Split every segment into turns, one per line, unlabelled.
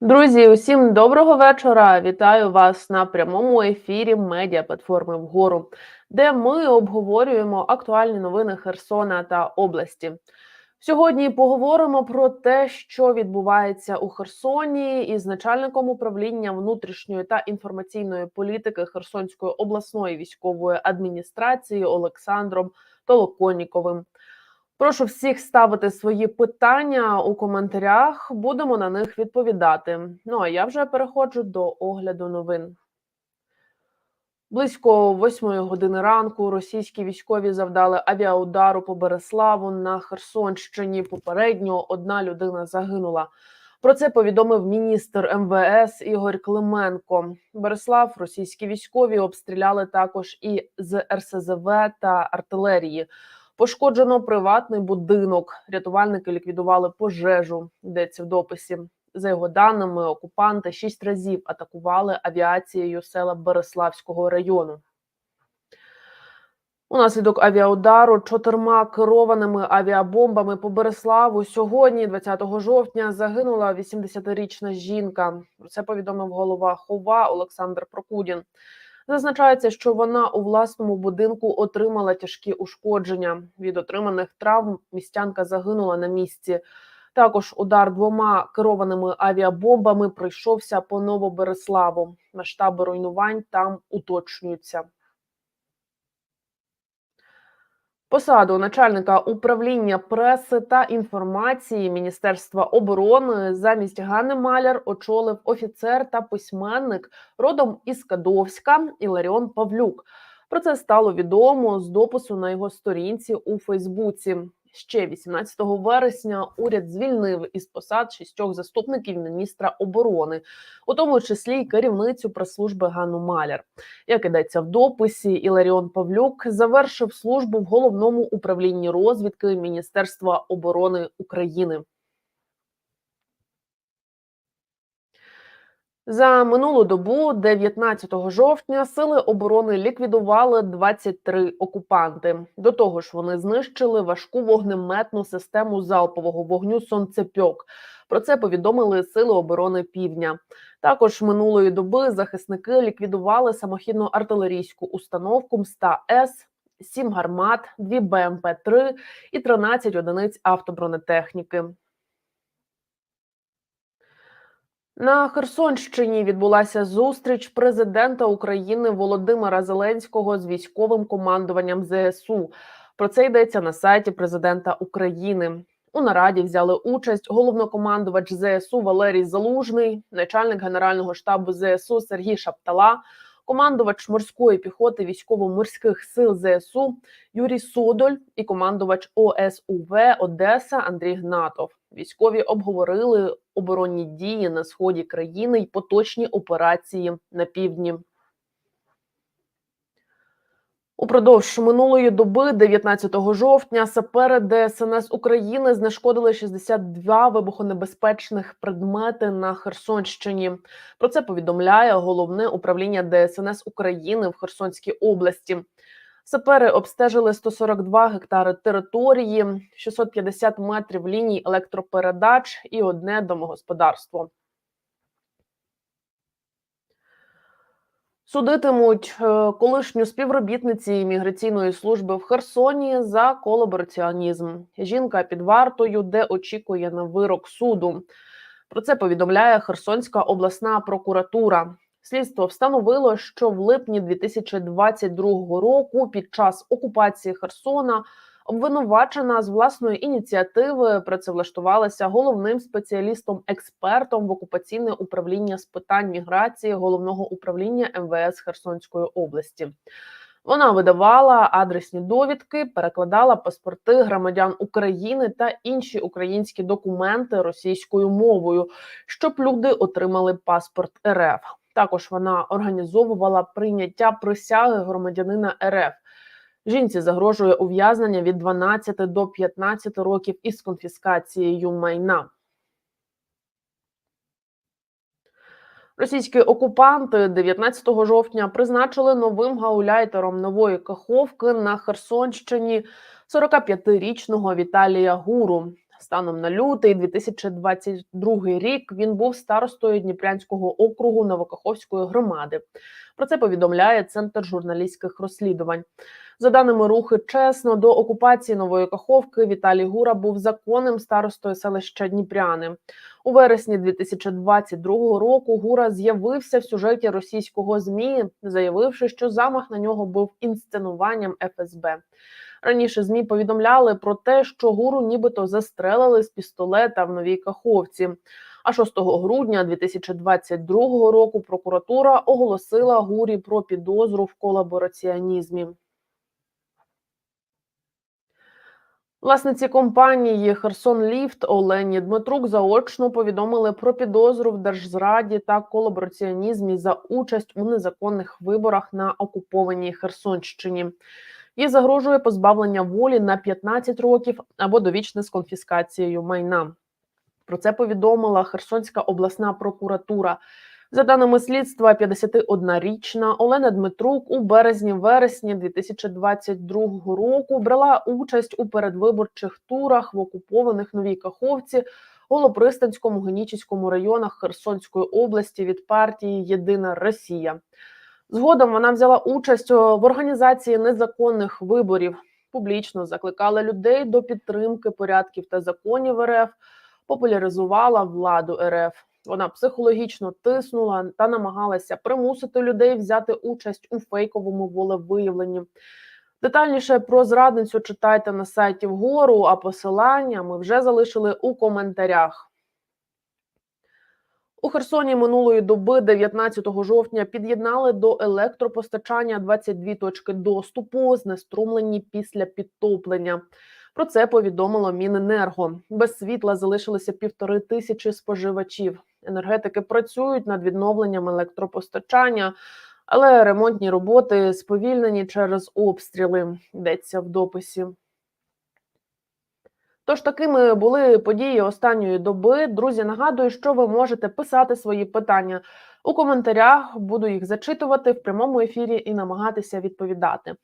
Друзі, усім доброго вечора. Вітаю вас на прямому ефірі медіа платформи вгору, де ми обговорюємо актуальні новини Херсона та області. Сьогодні поговоримо про те, що відбувається у Херсоні, із начальником управління внутрішньої та інформаційної політики Херсонської обласної військової адміністрації Олександром Толоконніковим. Прошу всіх ставити свої питання у коментарях. Будемо на них відповідати. Ну а я вже переходжу до огляду новин. Близько восьмої години ранку російські військові завдали авіаудару по Береславу на Херсонщині. Попередньо одна людина загинула. Про це повідомив міністр МВС Ігор Клименко. Береслав російські військові обстріляли також і з РСЗВ та артилерії. Пошкоджено приватний будинок. Рятувальники ліквідували пожежу. Йдеться в дописі. За його даними, окупанти шість разів атакували авіацією села Береславського району. Унаслідок авіаудару чотирма керованими авіабомбами по Береславу сьогодні, 20 жовтня, загинула 80-річна жінка. Про це повідомив голова Хова Олександр Прокудін. Зазначається, що вона у власному будинку отримала тяжкі ушкодження. Від отриманих травм містянка загинула на місці. Також удар двома керованими авіабомбами пройшовся по Новобереславу. Масштаби руйнувань там уточнюються. Посаду начальника управління преси та інформації Міністерства оборони замість Ганни Маляр очолив офіцер та письменник родом із Кадовська Іларіон Павлюк. Про це стало відомо з допису на його сторінці у Фейсбуці. Ще 18 вересня уряд звільнив із посад шістьох заступників міністра оборони, у тому числі й керівницю прес-служби Ганну Маляр. Як ідеться в дописі, Іларіон Павлюк завершив службу в головному управлінні розвідки Міністерства оборони України. За минулу добу, 19 жовтня, сили оборони ліквідували 23 окупанти. До того ж, вони знищили важку вогнеметну систему залпового вогню Сонцепьок. Про це повідомили Сили оборони Півдня. Також минулої доби захисники ліквідували самохідну артилерійську установку МСТА С. 7 гармат, 2 БМП-3 і 13 одиниць автобронетехніки. На Херсонщині відбулася зустріч президента України Володимира Зеленського з військовим командуванням ЗСУ. Про це йдеться на сайті президента України. У нараді взяли участь головнокомандувач ЗСУ Валерій Залужний, начальник генерального штабу ЗСУ Сергій Шаптала, командувач морської піхоти військово-морських сил ЗСУ Юрій Содоль і командувач ОСУВ Одеса Андрій Гнатов. Військові обговорили оборонні дії на сході країни й поточні операції на півдні. Упродовж минулої доби, 19 жовтня, сапери ДСНС України знешкодили 62 вибухонебезпечних предмети на Херсонщині. Про це повідомляє головне управління ДСНС України в Херсонській області. Сапери обстежили 142 гектари території, 650 метрів ліній електропередач і одне домогосподарство. Судитимуть е, колишню співробітниці імміграційної служби в Херсоні за колабораціонізм. Жінка під вартою, де очікує на вирок суду. Про це повідомляє Херсонська обласна прокуратура. Слідство встановило, що в липні 2022 року, під час окупації Херсона, обвинувачена з власної ініціативи працевлаштувалася головним спеціалістом-експертом в окупаційне управління з питань міграції головного управління МВС Херсонської області. Вона видавала адресні довідки, перекладала паспорти громадян України та інші українські документи російською мовою, щоб люди отримали паспорт РФ. Також вона організовувала прийняття присяги громадянина РФ. Жінці загрожує ув'язнення від 12 до 15 років із конфіскацією майна. Російські окупанти 19 жовтня призначили новим гауляйтером нової каховки на Херсонщині 45-річного Віталія Гуру. Станом на лютий 2022 рік він був старостою Дніпрянського округу Новокаховської громади. Про це повідомляє Центр журналістських розслідувань. За даними рухи чесно, до окупації Нової Каховки Віталій Гура був законним старостою селища Дніпряни. У вересні 2022 року Гура з'явився в сюжеті російського змі, заявивши, що замах на нього був інсценуванням ФСБ. Раніше змі повідомляли про те, що гуру нібито застрелили з пістолета в новій каховці. А 6 грудня 2022 року прокуратура оголосила гурі про підозру в колабораціонізмі. Власниці компанії Херсон Ліфт Олені Дмитрук заочно повідомили про підозру в держзраді та колабораціонізмі за участь у незаконних виборах на окупованій Херсонщині. Їй загрожує позбавлення волі на 15 років або довічне з конфіскацією майна. Про це повідомила Херсонська обласна прокуратура. За даними слідства, 51-річна Олена Дмитрук у березні-вересні 2022 року брала участь у передвиборчих турах в окупованих Новій Каховці, Голопристанському, Генічеському районах Херсонської області від партії Єдина Росія. Згодом вона взяла участь в організації незаконних виборів. Публічно закликала людей до підтримки порядків та законів РФ, популяризувала владу РФ. Вона психологічно тиснула та намагалася примусити людей взяти участь у фейковому волевиявленні. Детальніше про зрадницю читайте на сайті вгору, а посилання ми вже залишили у коментарях. У Херсоні минулої доби, 19 жовтня, під'єднали до електропостачання 22 точки доступу, знеструмлені після підтоплення. Про це повідомило Міненерго. Без світла залишилося півтори тисячі споживачів. Енергетики працюють над відновленням електропостачання, але ремонтні роботи сповільнені через обстріли. Йдеться в дописі. Тож такими були події останньої доби. Друзі, нагадую, що ви можете писати свої питання у коментарях. Буду їх зачитувати в прямому ефірі і намагатися відповідати.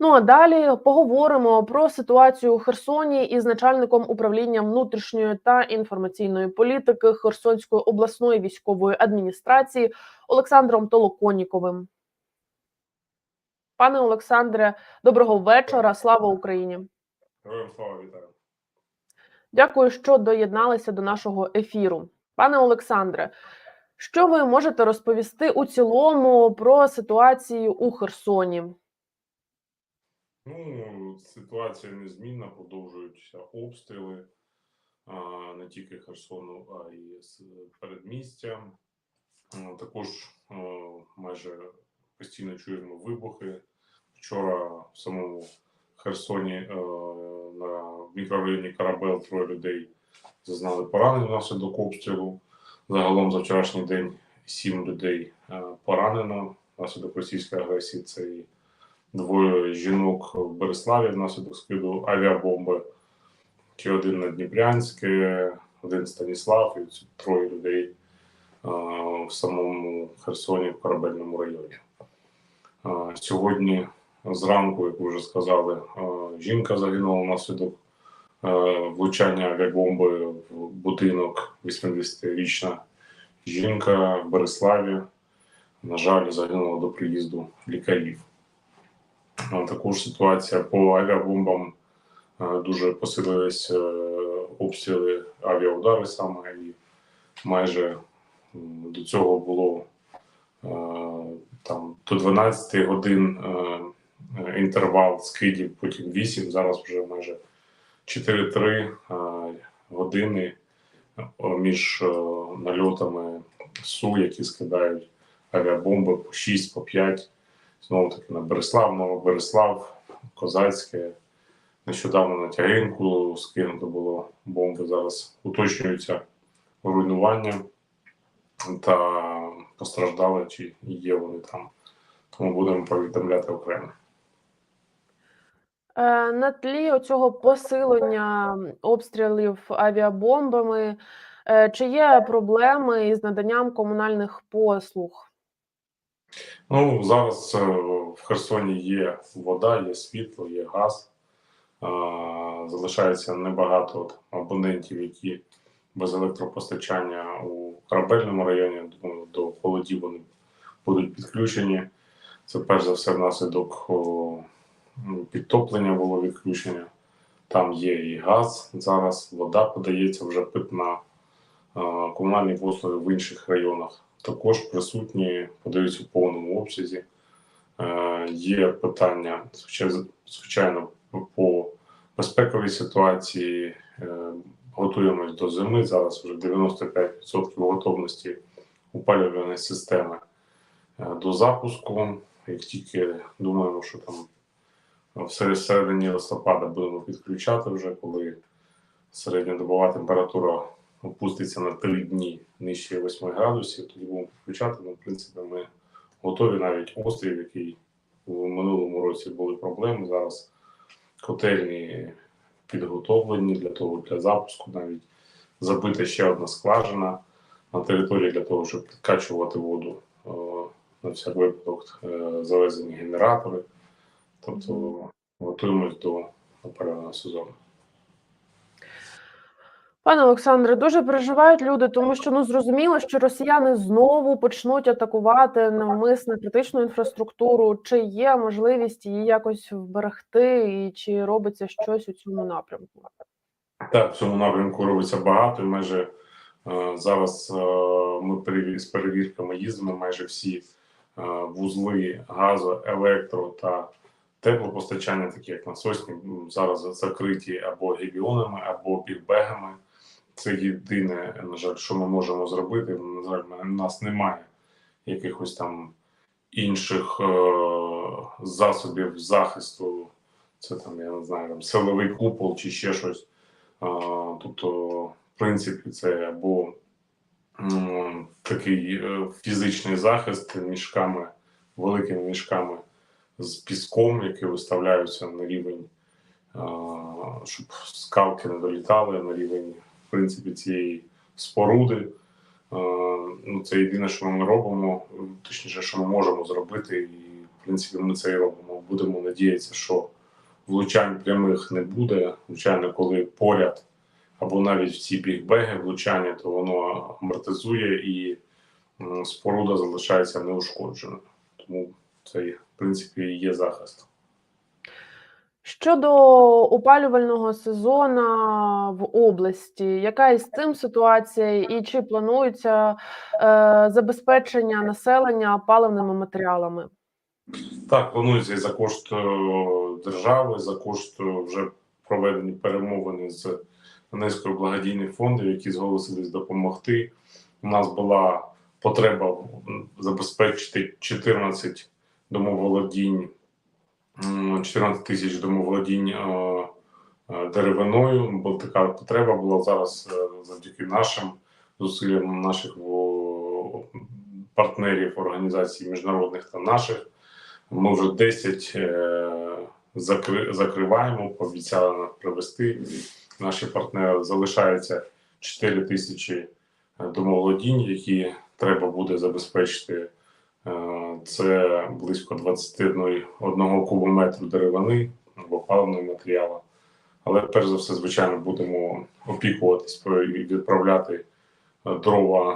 Ну а далі поговоримо про ситуацію у Херсоні із начальником управління внутрішньої та інформаційної політики Херсонської обласної військової адміністрації Олександром Толоконіковим. Пане Олександре, доброго вечора. Слава Україні!
Героям слава вітаю.
Дякую, що доєдналися до нашого ефіру. Пане Олександре, що ви можете розповісти у цілому про ситуацію у Херсоні?
Ну, ситуація незмінна, продовжуються обстріли не тільки Херсону, а й з передмістя. Також майже постійно чуємо вибухи. Вчора в самому Херсоні а, на мікрорайоні Карабел троє людей зазнали поранень внаслідок обстрілу. Загалом за вчорашній день сім людей поранено внаслідок російської агресії. Це і двоє жінок в Береславі внаслідок скиду авіабомби, чи один на Дніпрянське, один Станіслав, і троє людей в самому Херсоні, в корабельному районі. Сьогодні зранку, як ви вже сказали, жінка загинула внаслідок влучання авіабомби в будинок 80-річна жінка в Береславі. На жаль, загинула до приїзду лікарів. Також ситуація по авіабомбам е, дуже посилились е, обстріли, авіаудари саме, і майже до цього було е, там до 12 годин е, е, інтервал скидів, потім 8, зараз вже майже 4-3 е, години е, між е, нальотами СУ, які скидають авіабомби по 6, по 5 знову таки на Береслав, Новобереслав, Козацьке. Нещодавно на Тягинку скинуто було бомби. Зараз уточнюються руйнування та постраждали, чи є вони там. Тому будемо повідомляти окремо.
Е, На тлі оцього посилення обстрілів авіабомбами, е, чи є проблеми із наданням комунальних послуг?
Ну, зараз е, в Херсоні є вода, є світло, є газ. залишається небагато абонентів, які без електропостачання у корабельному районі. Думаю, до холодів вони будуть підключені. Це перш за все внаслідок підтоплення було відключення. Там є і газ зараз, вода подається вже питна, комунальні послуги в інших районах також присутні, подаються в повному обсязі. Е, Є питання, звичайно, по безпековій ситуації. Е, Готуємось до зими. Зараз вже 95% готовності опалювальної системи е, до запуску. Як тільки думаємо, що там в середині листопада будемо підключати вже, коли середньодобова температура опуститься на 3 дні нижче 8 градусів, тоді будемо підключати. Ну, в принципі, ми готові навіть острів, який в минулому році були проблеми. Зараз котельні підготовлені для того, для запуску, навіть забита ще одна скважина на території для того, щоб підкачувати воду е, на всяк випадок, е, завезені генератори. Тобто готуємось до опалювального сезону.
Пане Олександре, дуже переживають люди, тому що ну зрозуміло, що росіяни знову почнуть атакувати навмисне критичну інфраструктуру. Чи є можливість її якось вберегти, і чи робиться щось у цьому напрямку?
Так, в цьому напрямку робиться багато. І майже е, зараз е, ми з перевірками їздимо. Майже всі е, вузли газу, електро та теплопостачання, такі як насосні, зараз закриті або гебіонами, або бігбегами. Це єдине, на жаль, що ми можемо зробити. На жаль, у нас немає якихось там інших е, засобів захисту. Це там, я не знаю, там силовий купол чи ще щось. А, Тобто, в принципі, це або м, такий е, фізичний захист мішками, великими мішками з піском, які виставляються на рівень, щоб скалки не долітали на рівень, в принципі, цієї споруди. Ну, це єдине, що ми робимо, точніше, що ми можемо зробити, і в принципі ми це і робимо. Будемо надіятися, що влучань прямих не буде. Звичайно, коли поряд або навіть в ці бігбеги влучання, то воно амортизує і споруда залишається неушкодженою. Тому це, в принципі, є захист.
Щодо опалювального сезону в області, яка із цим ситуація, і чи планується е, забезпечення населення паливними матеріалами?
Так, планується і за кошт е, держави, за кошт е, вже проведені перемовини з низкою благодійних фондів, які зголосились допомогти. У нас була потреба забезпечити 14 домоволодінь, 14 тисяч домоволодінь е, е, деревиною. Бо така потреба була зараз е, завдяки нашим зусиллям наших партнерів організацій міжнародних та наших. Ми вже 10 е, закри, закриваємо, пообіцяли нам привезти. Наші партнери залишається 4 тисячі домоволодінь, які треба буде забезпечити. Е, Це близько 21 кубометру деревини або паливного матеріалу. Але перш за все, звичайно, будемо опікуватись відправляти е, дрова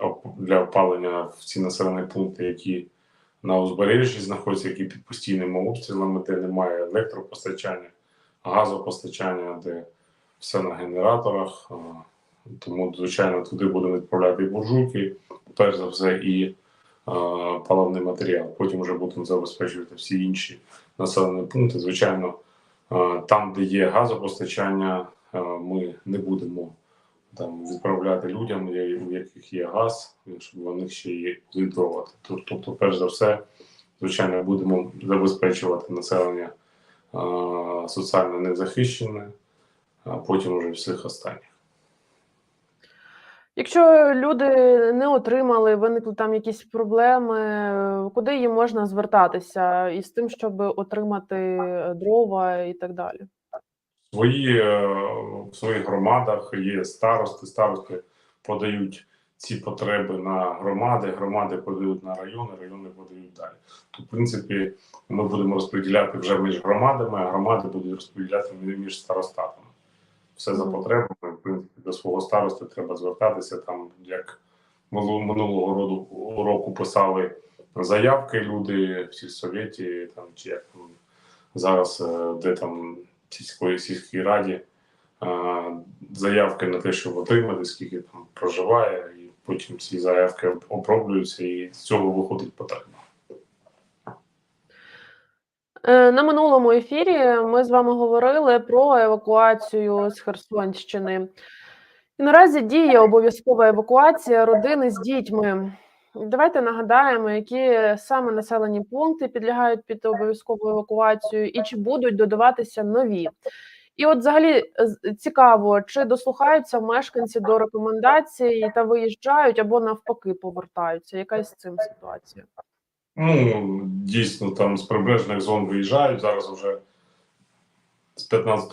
е, для опалення в ці населені пункти, які на узбережжі знаходяться, які під постійними обстрілами, де немає електропостачання, газопостачання, де все на генераторах. Тому, звичайно, туди будемо відправляти і буржуйки, перш за все, і а, паливний матеріал. Потім вже будемо забезпечувати всі інші населені пункти. Звичайно, а, там, де є газопостачання, а, ми не будемо там відправляти людям, у яких є газ, щоб вони ще є дрова. Тобто, перш за все, звичайно, будемо забезпечувати населення а, соціально незахищене, а потім вже всіх останніх.
Якщо люди не отримали, виникли там якісь проблеми, куди їм можна звертатися із тим, щоб отримати е, дрова і так далі?
Свої, е, в своїх громадах є старости, старости подають ці потреби на громади, громади подають на райони, райони подають далі. То, в принципі, ми будемо розподіляти вже між громадами, а громади будуть розподіляти між старостатами. Все за потребами. В принципі, до свого старости треба звертатися там, як минулого роду року писали заявки люди в сільсовєті, там чи як там зараз, е, де там сільської сільській раді е, заявки на те, щоб отримати, скільки там проживає, і потім ці заявки оброблюються, і з цього виходить потреба.
Е, На минулому ефірі ми з вами говорили про евакуацію з Херсонщини. І наразі діє обов'язкова евакуація родини з дітьми. Давайте нагадаємо, які саме населені пункти підлягають під обов'язкову евакуацію, і чи будуть додаватися нові. І от, взагалі, цікаво, чи дослухаються мешканці до рекомендацій та виїжджають або навпаки повертаються. Яка з цим ситуація?
Ну, дійсно, там з прибережних зон виїжджають. Зараз вже з 15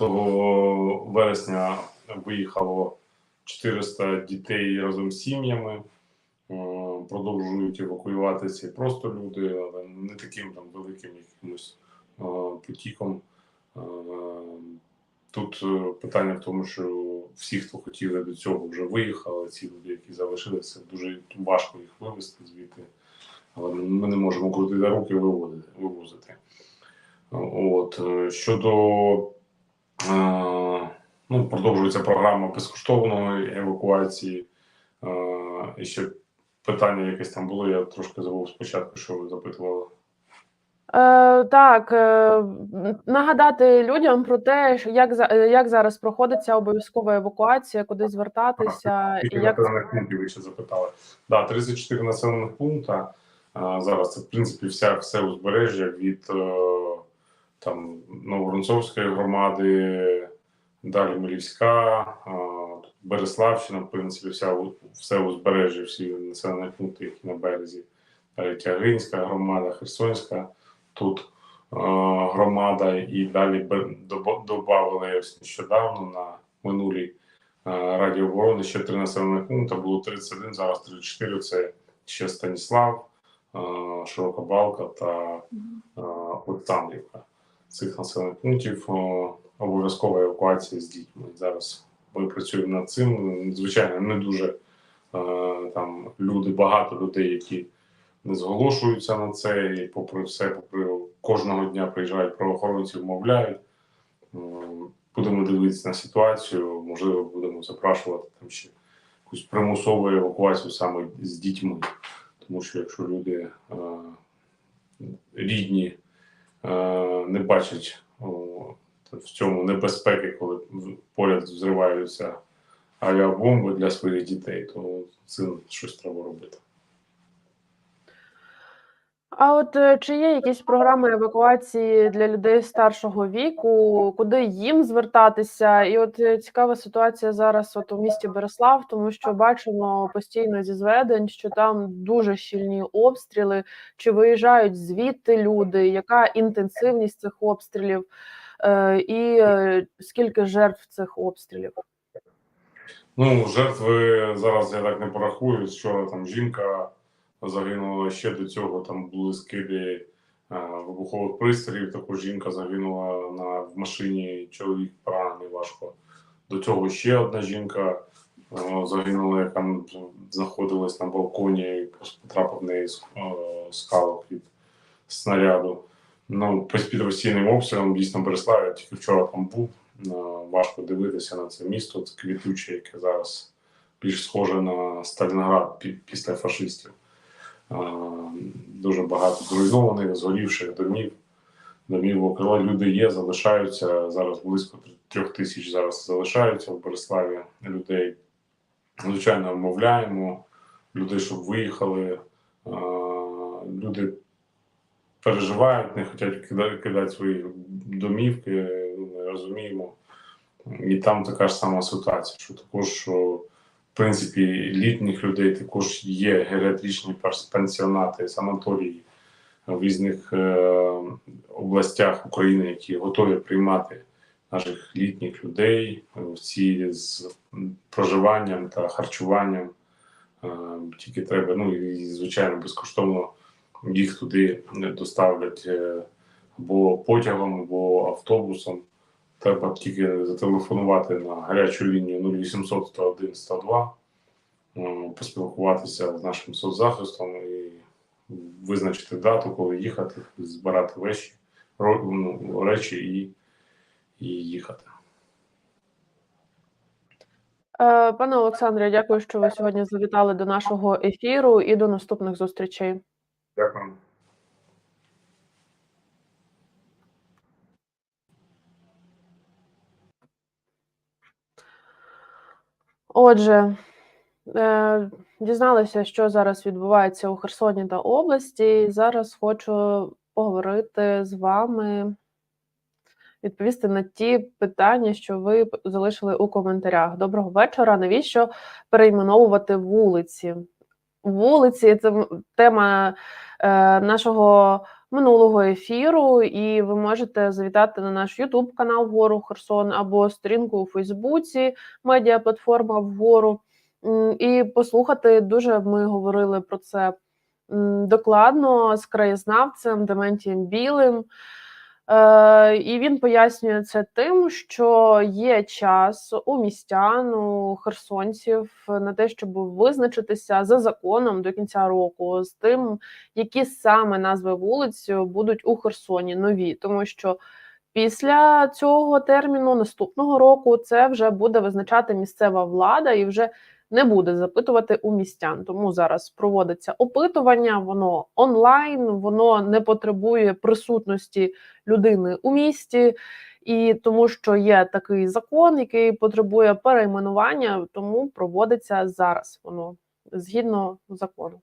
вересня виїхало 400 дітей разом з сім'ями. Е, Продовжують евакуюватися просто люди, але не таким там великим якимось е, потіком. Е, Тут питання в тому, що всі, хто хотіли до цього, вже виїхали. Ці люди, які залишилися, дуже важко їх вивезти звідти але ми не можемо крутити руки і виводити, вивозити. От е, щодо е, ну, продовжується програма безкоштовної евакуації. Е, і ще питання якесь там було, я трошки забув спочатку, що ви запитували.
Е, так, е, нагадати людям про те, що як, як зараз проходить ця обов'язкова евакуація, куди звертатися, і
Скільки
як
населених пунктів ви ще запитали? Да, 34 населених пункта. Зараз це в принципі вся все узбережжя від е, там Новоронцовської громади, далі Милівська, Береславщина, в принципі, вся все узбережжя, всі населені пункти, які на березі. Далі Тягинська громада, Херсонська тут е, громада, і далі додавали нещодавно на минулій е, Раді оборони ще три населених пункти, було 31, зараз 34. Це ще Станіслав, е, Широка Балка та е, Олександрівка. Цих населених пунктів е, обов'язкова евакуація з дітьми. Зараз ми працюємо над цим. Звичайно, не дуже там люди, багато людей, які не зголошуються на це, і попри все, попри кожного дня приїжджають правоохоронці, вмовляють. Будемо дивитися на ситуацію, можливо, будемо запрошувати там ще якусь примусову евакуацію саме з дітьми. Тому що якщо люди е, рідні е, не бачать в цьому небезпеки, коли поряд взриваються авіабомби для своїх дітей, то цим щось треба робити.
А от е, чи є якісь програми евакуації для людей старшого віку, куди їм звертатися? І от е, цікава ситуація зараз от у місті Береслав, тому що бачимо постійно зі зведень, що там дуже щільні обстріли. Чи виїжджають звідти люди? Яка інтенсивність цих обстрілів? Е, і скільки жертв цих обстрілів?
Ну, жертви зараз я так не порахую. Вчора там жінка загинула ще до цього. Там були скиди е, вибухових пристроїв. Також жінка загинула на в машині. Чоловік поранений важко. До цього ще одна жінка е, загинула, яка знаходилась на балконі, і потрапив в неї е, скалок від снаряду. Ну, під постійним обстрілом дійсно Береслав, я тільки вчора там був. Важко дивитися на це місто, це квітуче, яке зараз більш схоже на Сталінград після фашистів. Е, Дуже багато зруйнованих, згорівших домів. Домівок, але люди є, залишаються. Зараз близько трьох тисяч зараз залишаються в Бориславі людей. Звичайно, вмовляємо людей, щоб виїхали. Е, Люди переживають, не хочуть кидати, свої домівки, розуміємо. І там така ж сама ситуація, що також, що, принципі, літніх людей також є геріатричні пенсіонати, санаторії в різних е, областях України, які готові приймати наших літніх людей е, всі з проживанням та харчуванням. Е, Тільки треба, ну і звичайно, безкоштовно їх туди доставлять е, або потягом, або автобусом. Треба тільки зателефонувати на гарячу лінію 0800 101 102, е, поспілкуватися з нашим соцзахистом і визначити дату, коли їхати, збирати речі, ну, речі і, і їхати.
Е, Пане Олександре, дякую, що ви сьогодні завітали до нашого ефіру і до наступних зустрічей.
Дякую.
Отже, е, дізналися, що зараз відбувається у Херсоні та області. Зараз хочу поговорити з вами, відповісти на ті питання, що ви залишили у коментарях. Доброго вечора. Навіщо перейменовувати вулиці? Вулиці це тема е, нашого минулого ефіру, і ви можете завітати на наш YouTube канал Вгору Херсон або сторінку у Фейсбуці медіаплатформа вгору. І послухати дуже ми говорили про це докладно з краєзнавцем Дементієм Білим. Е, І він пояснює це тим, що є час у містян, у херсонців на те, щоб визначитися за законом до кінця року з тим, які саме назви вулиць будуть у Херсоні нові, тому що після цього терміну наступного року це вже буде визначати місцева влада і вже не буде запитувати у містян. Тому зараз проводиться опитування, воно онлайн, воно не потребує присутності людини у місті. І тому, що є такий закон, який потребує перейменування, тому проводиться зараз воно згідно закону.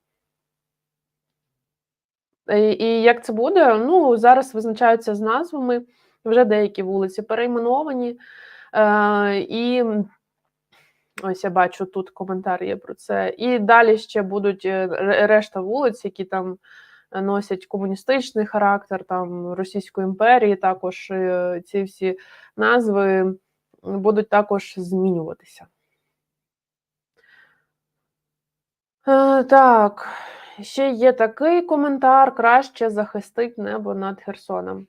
І, і як це буде? Ну зараз визначаються з назвами. Вже деякі вулиці перейменовані. Е, і ось я бачу тут коментар є про це. І далі ще будуть е, решта вулиць, які там е, носять комуністичний характер, там Російської імперії. Також е, ці всі назви будуть також змінюватися. Так, ще є такий коментар: краще захистить небо над Херсоном.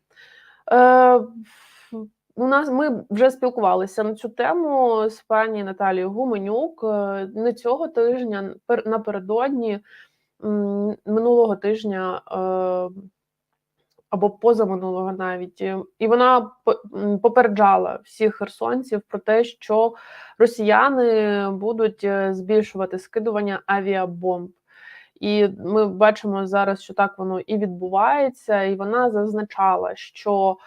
У нас ми вже спілкувалися на цю тему з пані Наталією Гуменюк не цього тижня, пер- напередодні минулого тижня е, або позаминулого навіть. І- вона по- попереджала всіх херсонців про те, що росіяни будуть е, збільшувати скидування авіабомб. І ми бачимо зараз, що так воно і відбувається, і вона зазначала, що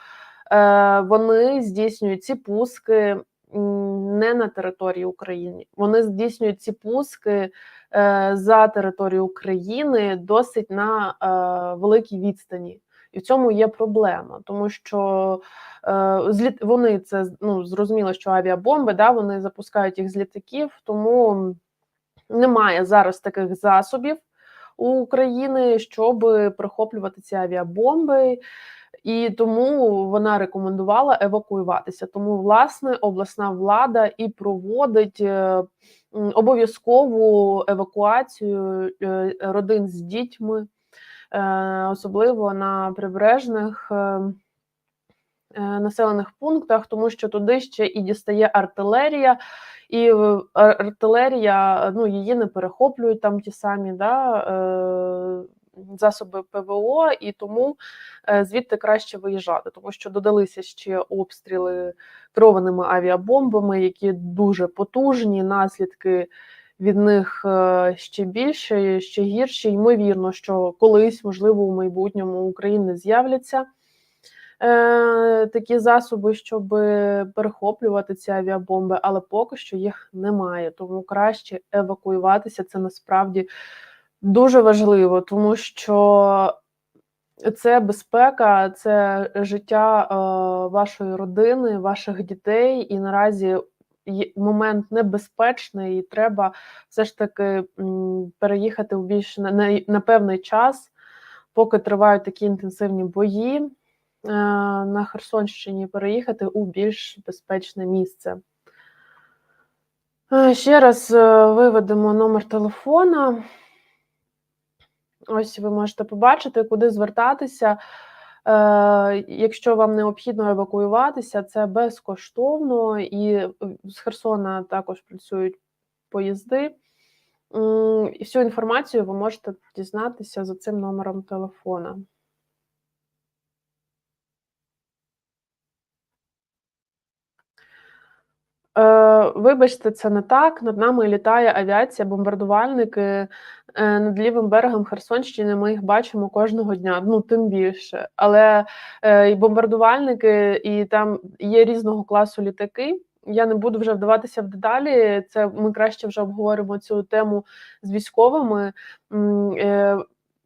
вони здійснюють ці пуски не на території України. Вони здійснюють ці пуски е, за територію України досить на е, великій відстані. І в цьому є проблема, тому що е, вони це ну зрозуміло, що авіабомби да вони запускають їх з літаків, тому немає зараз таких засобів у України, щоб прихоплювати ці авіабомби. І тому вона рекомендувала евакуюватися. Тому, власне, обласна влада і проводить е, обов'язкову евакуацію е, родин з дітьми, е, особливо на прибережних. Населених пунктах, тому що туди ще і дістає артилерія, і артилерія ну її не перехоплюють там ті самі да, засоби ПВО, і тому е, звідти краще виїжджати, тому що додалися ще обстріли керованими авіабомбами, які дуже потужні, наслідки від них е, ще більше, ще гірші. Ймовірно, що колись, можливо, у майбутньому України з'являться е, такі засоби, щоб перехоплювати ці авіабомби, але поки що їх немає. Тому краще евакуюватися. Це насправді дуже важливо, тому що це безпека, це життя е, вашої родини, ваших дітей, і наразі момент небезпечний, і треба все ж таки переїхати у більш на, на, певний час, поки тривають такі інтенсивні бої е, на Херсонщині, переїхати у більш безпечне місце. Е, Ще раз виведемо номер телефона. Ось ви можете побачити, куди звертатися. Е, Якщо вам необхідно евакуюватися, це безкоштовно, і з Херсона також працюють поїзди. І всю інформацію ви можете дізнатися за цим номером телефона. Е, Вибачте, це не так. Над нами літає авіація, бомбардувальники. Е, Над лівим берегом Херсонщини ми їх бачимо кожного дня, ну тим більше. Але е, і бомбардувальники, і там є різного класу літаки. Я не буду вже вдаватися в деталі. Це ми краще вже обговоримо цю тему з військовими.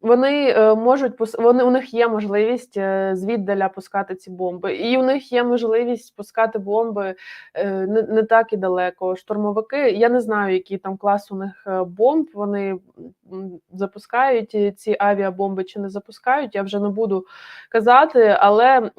Вони е, можуть вони у них є можливість е, звіддаля пускати ці бомби, і у них є можливість пускати бомби е, не, не так і далеко. Штурмовики, я не знаю, який там клас у них бомб. Вони запускають ці авіабомби чи не запускають. Я вже не буду казати, але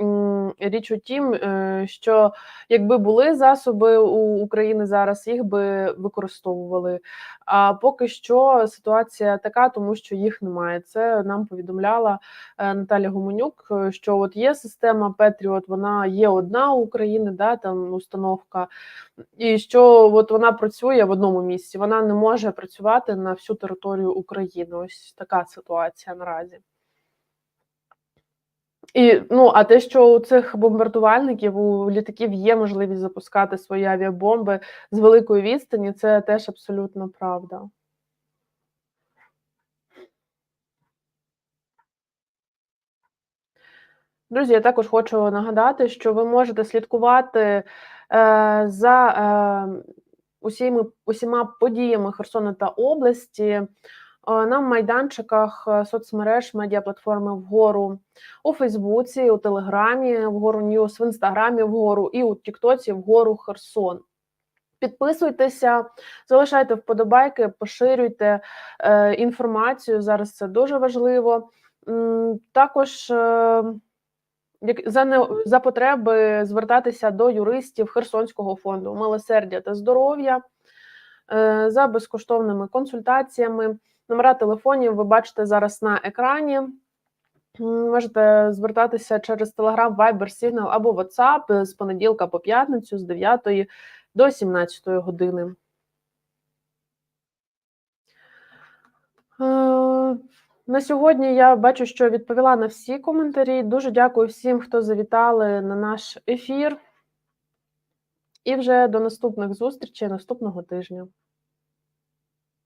річ у тім, що якби були засоби у України зараз, їх би використовували. А поки що ситуація така, тому що їх немає. Це нам повідомляла е, Наталя Гуменюк, е, що от є система Петріот, вона є одна у України, да, там установка, і що от вона працює в одному місці. Вона не може працювати на всю територію України. Ось така ситуація наразі. І ну, а те, що у цих бомбардувальників, у літаків є можливість запускати свої авіабомби з великої відстані, це теж абсолютно правда. Друзі, я також хочу нагадати, що ви можете слідкувати е, за е, усіми, усіма подіями Херсона та області е, на майданчиках е, соцмереж медіаплатформи вгору у Фейсбуці, у Телеграмі, вгору Ньюс, в Інстаграмі вгору і у Тіктоці вгору Херсон. Підписуйтеся, залишайте вподобайки, поширюйте е, інформацію. Зараз це дуже важливо. М, Також е, за не за потреби звертатися до юристів Херсонського фонду милосердя та здоров'я е, за безкоштовними консультаціями. Номера телефонів ви бачите зараз на екрані. Можете звертатися через Telegram, Viber, Signal або WhatsApp з понеділка по п'ятницю з 9 до 17 години. На сьогодні я бачу, що відповіла на всі коментарі. Дуже дякую всім, хто завітали на наш ефір. І вже до наступних зустрічей наступного тижня.